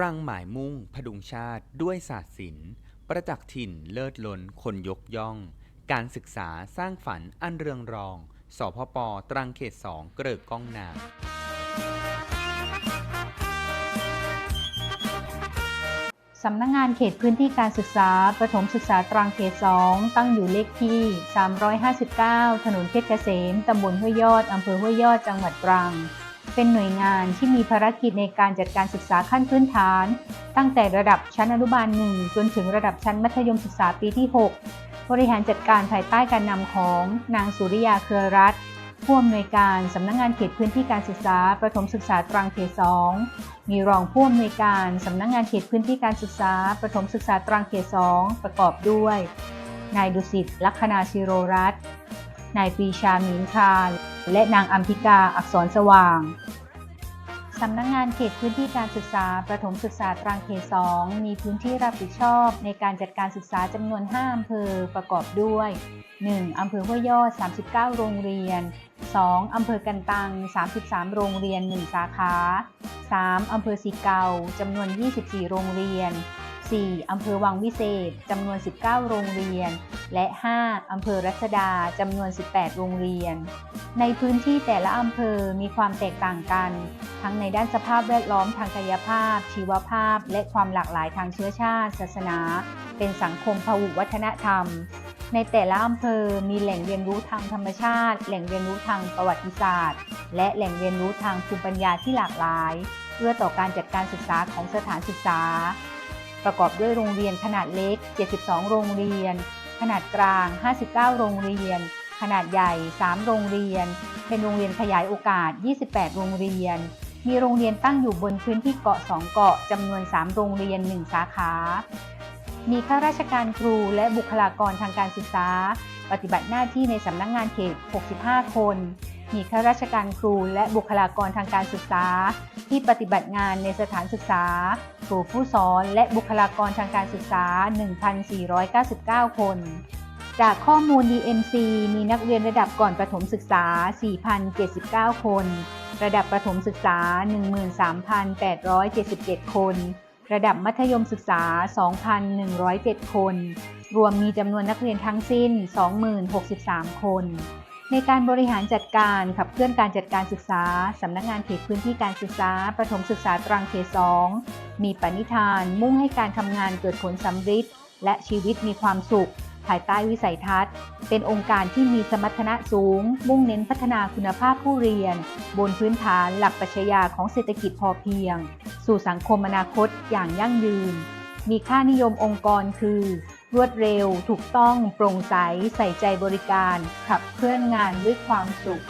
รังหมายมุ่ง พดุงชาติด้วยศาสตร์ศิลป์ประจักษ์ถิ่นเลิศล้นคนยกย่อง การศึกษาสร้างฝันอันเรืองรอง สพปตรังเขตสองเกริกก้องนาสำนักงงานเขตพื้นที่การศึกษา ประถมศึกษาตรังเขต 2 ตั้งอยู่เลขที่ 359 ถนนเพชรเกษม ตำบลห้วยยอด อำเภอห้วยยอด จังหวัดตรัง เป็นหน่วยงานที่มีภารกิจในการจัดการศึกษาขั้นพื้นฐาน ตั้งแต่ระดับชั้นอนุบาล 1 จนถึงระดับชั้นมัธยมศึกษาปีที่ 6 บริหารจัดการภายใต้การนำของนางสุริยาเครือรัตน์ผู้อำนวยการสำนักงงานเขตพื้นที่การศึกษา ประถมศึกษาตรังเขต 2 มีรองผู้อำนวยการสำนักงงานเขตพื้นที่การศึกษา ประถมศึกษาตรังเขต 2 ประกอบด้วย นายดุสิตลัคนาชิโรรัตน์นายปีชามีนคาและนางอัมพิกาอักษรสว่าง สำนักงงานเขตพื้นที่การศึกษา ประถมศึกษาตรังเขต 2 มีพื้นที่รับผิดชอบในการจัดการศึกษาจำนวน 5 อำเภอประกอบด้วย 1. อำเภอห้วยยอด 39 โรงเรียน 2. อำเภอกันตัง 33 โรงเรียน 1 สาขา 3. อำเภอสีเกาจำนวน 24 โรงเรียน 4. อำเภอวังวิเศษ จำนวน 19 โรงเรียน และ 5. อำเภอรัชดา จำนวน 18 โรงเรียน ในพื้นที่แต่ละอำเภอมีความแตกต่างกัน ทั้งในด้านสภาพแวดล้อมทางกายภาพ ชีวภาพ และความหลากหลายทางเชื้อชาติ ศาสนา เป็นสังคมพหุวัฒนธรรม ในแต่ละอำเภอมีแหล่งเรียนรู้ทางธรรมชาติ แหล่งเรียนรู้ทางประวัติศาสตร์ และแหล่งเรียนรู้ทางภูมิปัญญาที่หลากหลายเพื่อต่อการจัดการศึกษาของสถานศึกษา ประกอบด้วยโรงเรียนขนาดเล็ก 72 โรงเรียน ขนาดกลาง 59 โรงเรียน ขนาดใหญ่ 3 โรงเรียน เป็นโรงเรียนขยายโอกาส 28 โรงเรียน มีโรงเรียนตั้งอยู่บนพื้นที่เกาะ 2 เกาะจำนวน 3 โรงเรียน 1 สาขา มีข้าราชการครูและบุคลากรทางการศึกษา ปฏิบัติหน้าที่ในสำนักงงานเขต 65 คนมีข้าราชการครูและบุคลากรทางการศึกษา ที่ปฏิบัติงานในสถานศึกษา ครูผู้สอนและบุคลากรทางการศึกษา 1,499 คน จากข้อมูล DMC มีนักเรียนระดับก่อนประถมศึกษา 4,079 คน ระดับประถมศึกษา 13,877 คน ระดับมัธยมศึกษา 2,107 คน รวมมีจำนวนนักเรียนทั้งสิ้น 20,063 คน ในการบริหารจัดการขับเคลื่อนการจัดการศึกษา สำนักงานเขตพื้นที่การศึกษา ประถมศึกษาตรังเขต2มีปณิธาน มุ่งให้การทำงานเกิดผลสำฤทธิ์และชีวิตมีความสุข ภายใต้วิสัยทัศน์ เป็นองค์การที่มีสมรรถนะสูง มุ่งเน้นพัฒนาคุณภาพผู้เรียน บนพื้นฐานหลักปรัชญาของเศรษฐกิจพอเพียง สู่สังคมอนาคตอย่างยั่งยืน มีค่านิยมองค์กรคือ รวดเร็ว ถูกต้อง โปร่งใส ใส่ใจบริการ ขับเคลื่อนงานด้วยความสุข